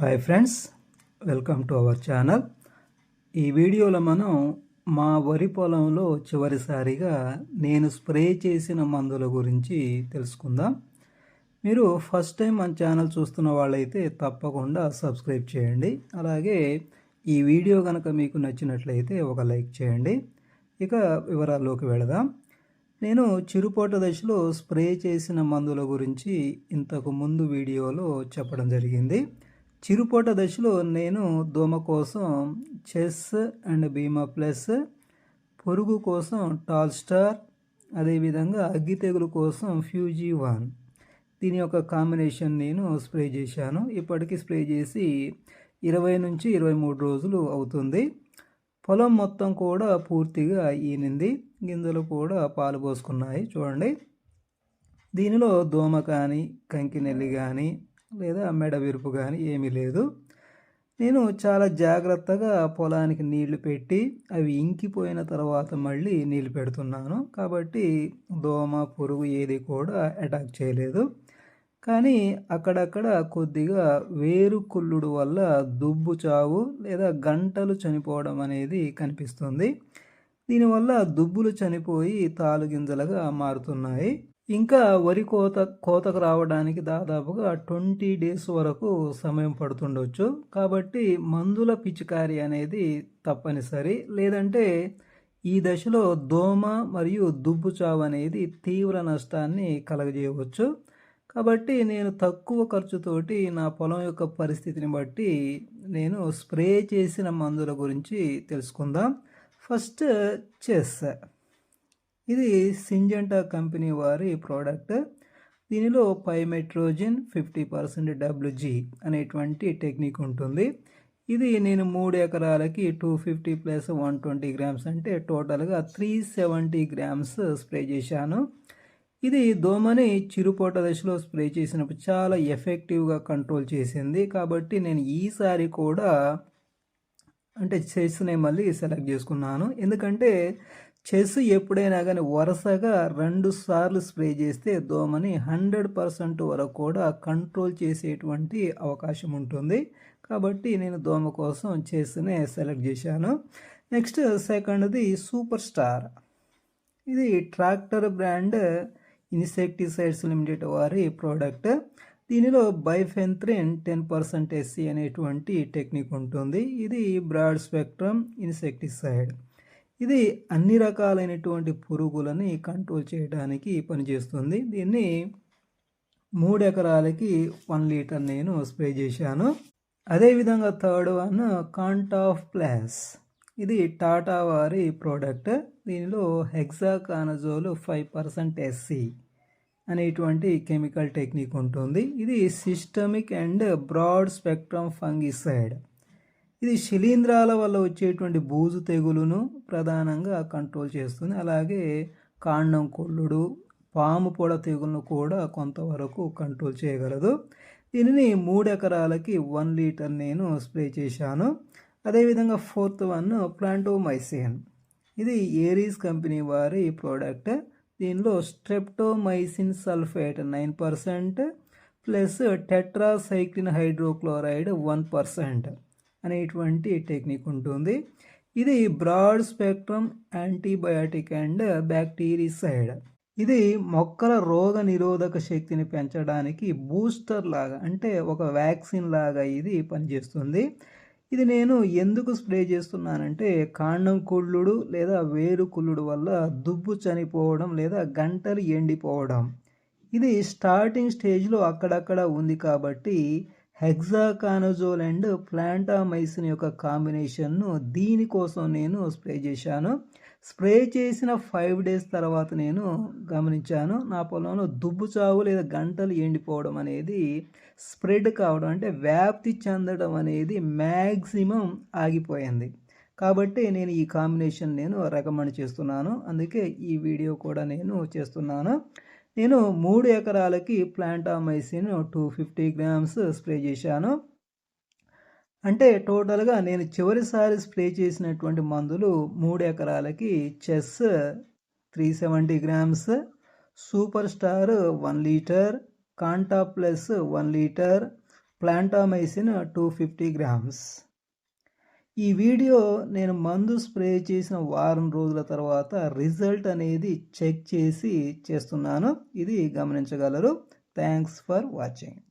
Hi friends welcome to our channel ఈ వీడియోలో మనం మా వరి పొలంలో చివరిసారిగా నేను స్ప్రే చేసిన మందుల గురించి తెలుసుకుందాం. మీరు ఫస్ట్ టైం మన ఛానల్ చూస్తున్న వాళ్ళైతే తప్పకుండా సబ్స్క్రైబ్ చేయండి. అలాగే ఈ వీడియో కనుక మీకు నచ్చినట్లయితే ఒక లైక్ చేయండి. ఇక వివరాల్లోకి వెళదాం. నేను చిరుపోట దశలో స్ప్రే చేసిన మందుల గురించి ఇంతకు ముందు వీడియోలో చెప్పడం జరిగింది. చిరుపోట దశలో నేను దోమ కోసం చెస్ అండ్ బీమా ప్లస్ పొరుగు కోసం టాల్ స్టార్ అదేవిధంగా అగ్గి తెగులు కోసం ఫ్యూజీ వన్. దీని యొక్క కాంబినేషన్ నేను స్ప్రే చేశాను. ఇప్పటికీ స్ప్రే చేసి ఇరవై నుంచి ఇరవై మూడు రోజులు అవుతుంది. పొలం మొత్తం కూడా పూర్తిగా ఈనింది. గింజలు కూడా పాలు పోసుకున్నాయి. చూడండి. దీనిలో దోమ కానీ కంకినెల్లి కానీ లేదా మెడ విరుపు కానీ ఏమీ లేదు. నేను చాలా జాగ్రత్తగా పొలానికి నీళ్ళు పెట్టి అవి ఇంకిపోయిన తర్వాత మళ్ళీ నీళ్ళు పెడుతున్నాను. కాబట్టి దోమ పురుగు ఏది కూడా అటాక్ చేయలేదు. కానీ అక్కడక్కడ కొద్దిగా వేరు కుళ్ళుడు వల్ల దుబ్బు చావు లేదా గంటలు చనిపోవడం అనేది కనిపిస్తుంది. దీనివల్ల దుబ్బులు చనిపోయి తాలుగింజలుగా మారుతున్నాయి. ఇంకా వరి కోత కోతకు రావడానికి దాదాపుగా ట్వంటీ డేస్ వరకు సమయం పడుతుండొచ్చు. కాబట్టి మందుల పిచికారి అనేది తప్పనిసరి. లేదంటే ఈ దశలో దోమ మరియు దుబ్బు చావు అనేది తీవ్ర నష్టాన్ని కలగజేయవచ్చు. కాబట్టి నేను తక్కువ ఖర్చుతోటి నా పొలం యొక్క పరిస్థితిని బట్టి నేను స్ప్రే చేసిన మందుల గురించి తెలుసుకుందాం. First chess. ఇది సింజెంటా కంపెనీ వారి ప్రోడక్ట్ దీనిలో పైమెట్రోజిన్ ఫిఫ్టీ పర్సెంట్ డబ్ల్యూజీ అనేటువంటి టెక్నిక్ ఉంటుంది. ఇది నేను మూడు ఎకరాలకి two fifty plus one twenty grams అంటే టోటల్గా త్రీ సెవెంటీ గ్రామ్స్ స్ప్రే చేశాను. ఇది దోమని చిరుపోట దశలో స్ప్రే చేసినప్పుడు చాలా ఎఫెక్టివ్గా కంట్రోల్ చేసింది. కాబట్టి నేను ఈసారి కూడా అంటే చెస్ని మళ్ళీ సెలెక్ట్ చేసుకున్నాను. ఎందుకంటే చెస్ ఎప్పుడైనా కానీ వరుసగా రెండు సార్లు స్ప్రే చేస్తే దోమని హండ్రెడ్ పర్సెంట్ వరకు కూడా కంట్రోల్ చేసేటువంటి అవకాశం ఉంటుంది. కాబట్టి నేను దోమ కోసం చెస్నే సెలెక్ట్ చేశాను. నెక్స్ట్ సెకండ్ది సూపర్ స్టార్. ఇది ట్రాక్టర్ బ్రాండ్ ఇన్సెక్టిసైడ్స్ లిమిటెడ్ వారి ప్రోడక్ట్. దీనిలో బైఫెంత్రిన్ టెన్ పర్సెంట్ ఎస్సీ అనేటువంటి టెక్నిక్ ఉంటుంది. ఇది బ్రాడ్ స్పెక్ట్రమ్ ఇన్సెక్టిసైడ్. ఇది అన్ని రకాలైనటువంటి పురుగులని కంట్రోల్ చేయడానికి పనిచేస్తుంది. దీన్ని మూడు ఎకరాలకి వన్ లీటర్ నేను స్ప్రే చేశాను. అదేవిధంగా థర్డ్ వన్ కాంటాఫ్ ప్లాస్ ఇది టాటా వారి ప్రోడక్ట్. దీనిలో హెక్సాకానజోల్ ఫైవ్ పర్సెంట్ ఎస్సీ అనేటువంటి కెమికల్ టెక్నిక్ ఉంటుంది. ఇది systemic and broad spectrum fungicide. ఇది శిలీంధ్రాల వల్ల వచ్చేటువంటి బూజు తెగులును ప్రధానంగా కంట్రోల్ చేస్తుంది. అలాగే కాండం కొల్లుడు పాము పొడ తెగులను కూడా కొంతవరకు కంట్రోల్ చేయగలదు. దీనిని మూడు ఎకరాలకి వన్ లీటర్ నేను స్ప్రే చేశాను. అదేవిధంగా ఫోర్త్ వన్ ప్లాంటోమైసిన్. ఇది ఏరీస్ కంపెనీ వారి ప్రోడక్ట్. దీనిలో streptomycin sulphate nine percent plus tetracycline hydrochloride one percent. అనేటువంటి టెక్నిక్ ఉంటుంది. ఇది broad spectrum antibiotic and bactericide ఇది మొక్కల రోగ నిరోధక శక్తిని పెంచడానికి బూస్టర్ లాగా అంటే ఒక వ్యాక్సిన్ లాగా ఇది పనిచేస్తుంది. ఇది నేను ఎందుకు స్ప్రే చేస్తున్నానంటే కాండం కుళ్ళుడు లేదా వేరు కుళ్ళుడు వల్ల దుబ్బు చనిపోవడం లేదా గంటలు ఎండిపోవడం. ఇది స్టార్టింగ్ స్టేజ్లో అక్కడక్కడ ఉంది కాబట్టి హెగ్జాకానజోల్ అండ్ ప్లాంటామైసిన్ యొక్క కాంబినేషన్ను దీనికోసం నేను స్ప్రే చేశాను. స్ప్రే చేసిన ఫైవ్ డేస్ తర్వాత నేను గమనించాను. నా పొలంలో దుబ్బు చావు లేదా గంటలు ఎండిపోవడం అనేది స్ప్రెడ్ కావడం అంటే వ్యాప్తి చెందడం అనేది మ్యాక్సిమం ఆగిపోయింది. కాబట్టి నేను ఈ కాంబినేషన్ నేను రికమెండ్ చేస్తున్నాను. అందుకే ఈ వీడియో కూడా నేను చేస్తున్నాను. నేను మూడు ఎకరాలకి Plantamycin two fifty grams spray చేశాను. అంటే టోటల్గా నేను చివరిసారి స్ప్రే చేసినటువంటి మందులు మూడు ఎకరాలకి Chess three seventy grams Super Star one litre Contaf plus one litre Plantamycin two fifty grams. ఈ వీడియో నేను మందు స్ప్రే చేసిన వారం రోజుల తర్వాత రిజల్ట్ అనేది చెక్ చేసి చేస్తున్నాను. ఇది గమనించగలరు. Thanks for watching